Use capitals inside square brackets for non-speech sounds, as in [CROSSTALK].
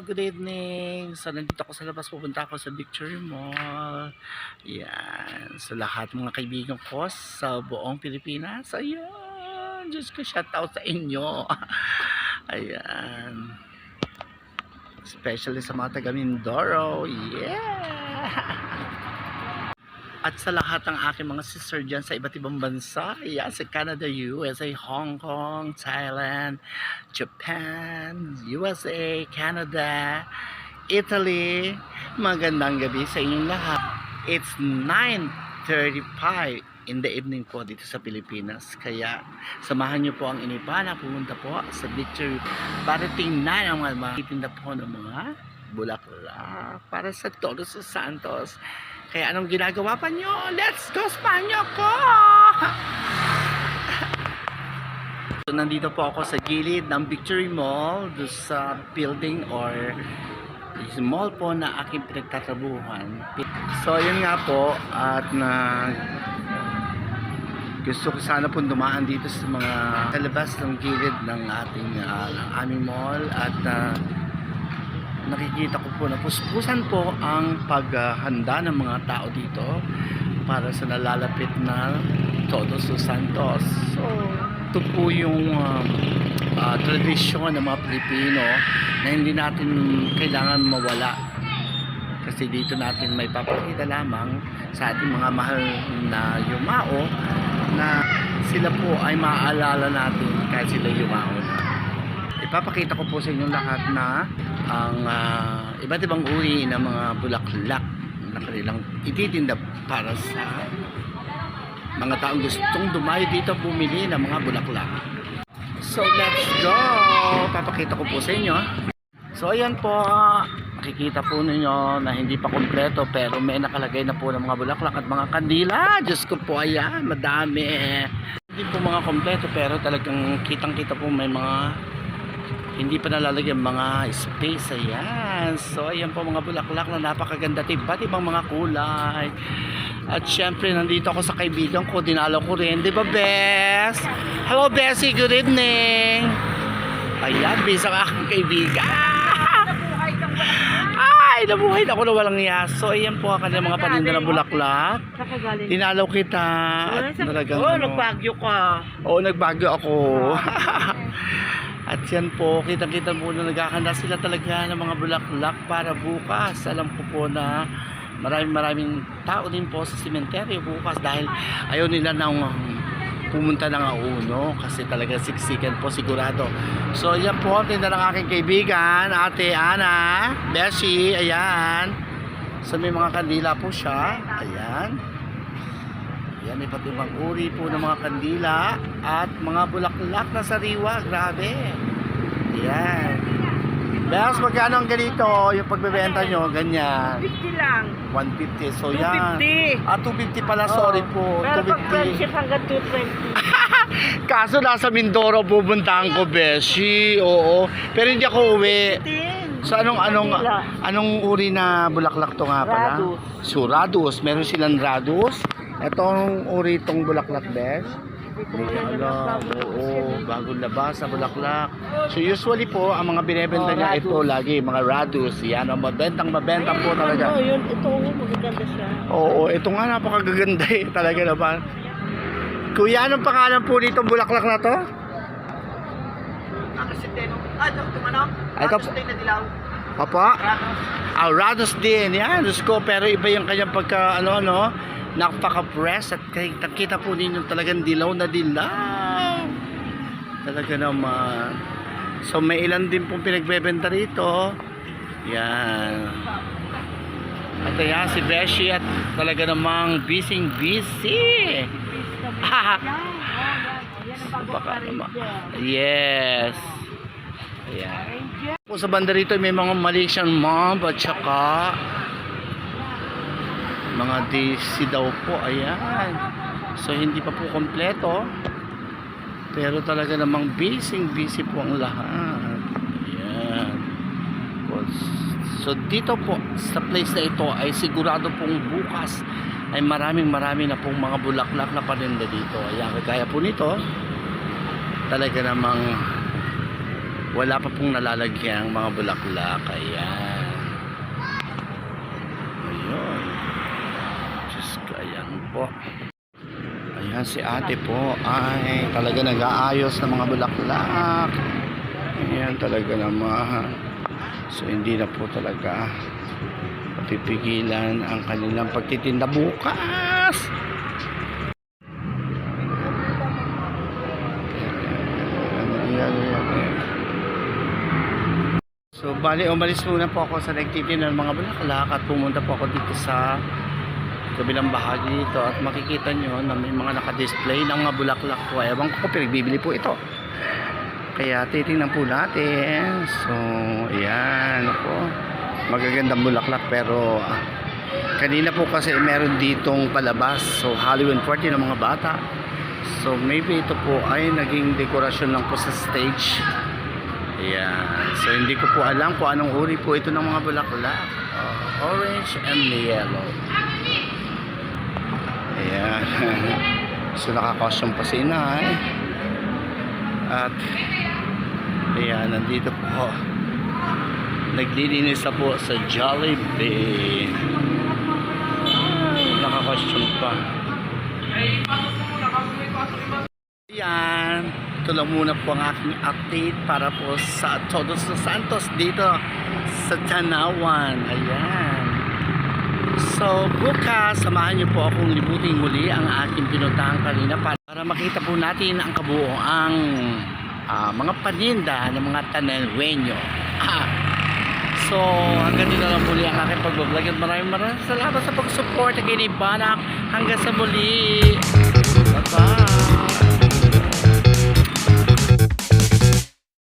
good evening. So, nandito ako sa labas. Pupunta ako sa Victory Mall. Yan. Sa lahat mga kaibigan ko sa buong Pilipinas. Ayan. Diyos ko, shout out sa inyo. [LAUGHS] Ayan. Especially sa mga taga Mindoro. Yeah! [LAUGHS] At sa lahat ng aking mga sister dyan sa iba't ibang bansa, yan, sa Canada, USA, Hong Kong, Thailand, Japan, USA, Canada, Italy, magandang gabi sa inyong lahat. It's 9.35 in the evening po dito sa Pilipinas. Kaya samahan niyo po ang iniba na pumunta po sa Victory. Parating na ang mga makitinda po ng mga bulaklak para sa Todos Santos. Kaya anong ginagawa pa nyo? Let's go Spanyo ko! so, nandito po ako sa gilid ng Victory Mall, do sa building or mall po na aking pinagtatrabuhan. So, yun nga po, at na gusto ko sana po dumaan dito sa mga sa labas ng gilid ng ating ng aming mall at ah, nakikita ko po na puspusan po ang paghahanda ng mga tao dito para sa nalalapit na Todos los Santos. So, ito po yung um, ah, tradisyon ng mga Pilipino na hindi natin kailangan mawala. Kasi dito natin may papakita lamang sa ating mga mahal na yumao na sila po ay maaalala natin kahit sila yumao ipapakita ko po sa inyong lahat na ang ah, iba't ibang uri ng mga bulaklak na kanilang ititinda para sa mga taong gustong dumayo dito bumili ng mga bulaklak. So let's go! Papakita ko po sa inyo. So ayan po, makikita po ninyo na hindi pa kompleto pero may nakalagay na po ng mga bulaklak at mga kandila. Diyos ko po, ayan, madami. Hindi po mga kompleto pero talagang kitang kita po may mga hindi pa nalalagyan mga space ayan. So ayan po mga bulaklak na napakaganda. Iba't ibang mga kulay? At syempre nandito ako sa kaibigan ko dinalaw ko rin. Di ba Bes? Hello Bessie good evening. Ayan Bes ang aking kaibigan. Ay nabuhay na ako na walang iya. So ayan po ang kanilang mga paninda na bulaklak. Dinalaw kita. At talagang oh, ano, nagbagyo ka. Oo, nagbagyo ako. [LAUGHS] At yan po, kitang-kita po na naghahanda sila talaga ng mga bulaklak para bukas. Alam ko po na maraming maraming tao din po sa sementeryo bukas dahil ayaw nila nang pumunta ng auno kasi talaga siksikan po sigurado. So yan po, tinda ng aking kaibigan, ate Ana, Beshi, ayan. So may mga kandila po siya, ayan. Yan, may pati ibang uri po ng mga kandila at mga bulaklak na sariwa. Grabe. Yan. Beas, magkano ang ganito? Yung pagbebenta nyo, ganyan. 50 lang. 150. So, yan. 250. Ah, 250 pala. Sorry po. Pero pag 250. friendship hanggang [LAUGHS] 220. Kaso nasa Mindoro pupuntahan ko, Beshi. Oo. Pero hindi ako uwi. So, anong, anong, anong uri na bulaklak to nga pala? Radus. So, radus. Meron silang radus. Itong uri itong bulaklak, Besh. Hindi alam. Oo, bagong labas sa bulaklak. So usually po, ang mga binebenta Oh, niya ito lagi, mga radus. Yan, ang mabentang mabenta po Ano, talaga. yun, ito, magaganda siya. Oo, ito nga napakagaganda eh, talaga naman. Kuya, anong pangalan po nitong bulaklak na to? Ay, ito, Papa? Ah, radus din. Yan, Diyos ko. Pero iba yung kanyang pagka, ano, ano, napaka-press at kita, kita po ninyo talagang dilaw na dilaw. Talaga naman. So, may ilan din pong pinagbebenta rito. Yan. At ayan, si Beshi at talaga namang busy busy. Baka naman. Yes. Ayan. Sa banda rito may mga Malaysian mob at saka mga DC daw po. Ayan. So hindi pa po kompleto. Pero talaga namang busy busy po ang lahat. Ayan. So dito po sa place na ito ay sigurado pong bukas ay maraming marami na pong mga bulaklak na paninda dito. Ayan, kagaya po nito talaga namang wala pa pong nalalagyan ang mga bulaklak. Ayan. Ayun. Diyos ko, ayan po. Ayan si ate po ay talaga nag-aayos ng mga bulaklak. Ayan talaga naman. So hindi na po talaga mapipigilan ang kanilang pagtitinda bukas. Ayan, ayan, ayan. So bali umalis muna po ako sa nagtitinda ng mga bulaklak at pumunta po ako dito sa kabilang bahagi dito at makikita nyo na may mga nakadisplay ng mga bulaklak po. Ewan ko pinagbibili po ito. Kaya titingnan po natin. So, ayan po. Magagandang bulaklak pero ah, kanina po kasi meron ditong palabas. So, Halloween party ng mga bata. So, maybe ito po ay naging dekorasyon lang po sa stage. Ayan. So, hindi ko po alam kung anong uri po ito ng mga bulaklak. Ah, orange and yellow. Ayan. [LAUGHS] So nakakosyong pa si inay. At ayan, nandito po. Naglilinis na po sa Jollibee. Nakakosyong pa. Ayan. Ito lang muna po ang aking update para po sa Todos los Santos dito sa Tanawan. Ayan. So, bukas, samahan niyo po akong libutin muli ang aking pinuntahan kanina para, makita po natin ang kabuoang ah, mga paninda ng mga. Ah, [LAUGHS] so, hanggang dito lang muli ang aking pagbablog at maraming maraming salamat sa pag-support kay Banak. Hanggang sa muli. Bye-bye.